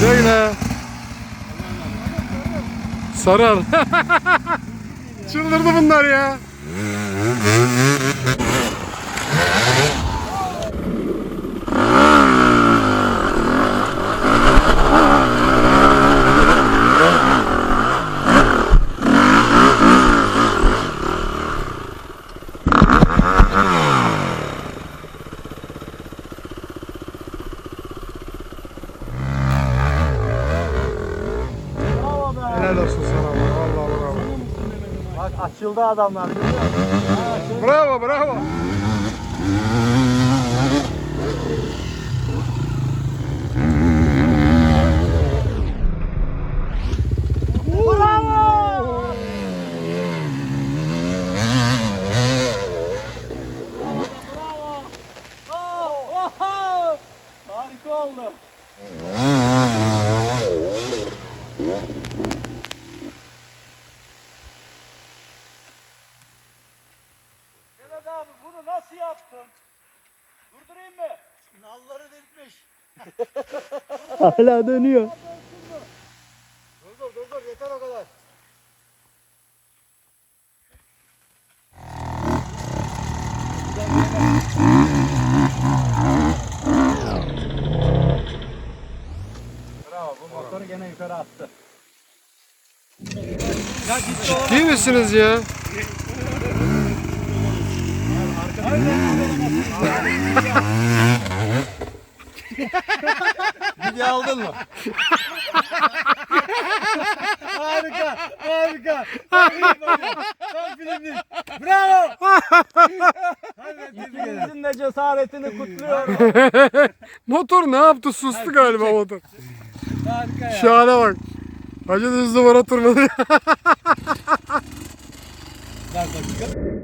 Güle güle. Sarar. Çıldırdı bunlar ya. Bravo be. Helal olsun sana. Vallahi bravo. Bak açıldı adamlar görüyor musun? Ha, açıldı. Bravo bravo. Bravo. Bravo. Oh, oh, Harika oldu. Mehmet abi bunu nasıl yaptın? Durdurayım mı? Nalları delitmiş. Hala dönüyor. Dur dur dur dur yeter o kadar. Bravo bu motoru gene yukarı attı. Ya. Ciddi misiniz ya? Video aldın mı? harika, harika. Çok filmli. Bravo. İkinizin de cesaretini kutluyorum. Motor ne yaptı? Sustu galiba motor. Harika ya. Şahane bak. Hacı hızlı var oturmadı. Bak bak.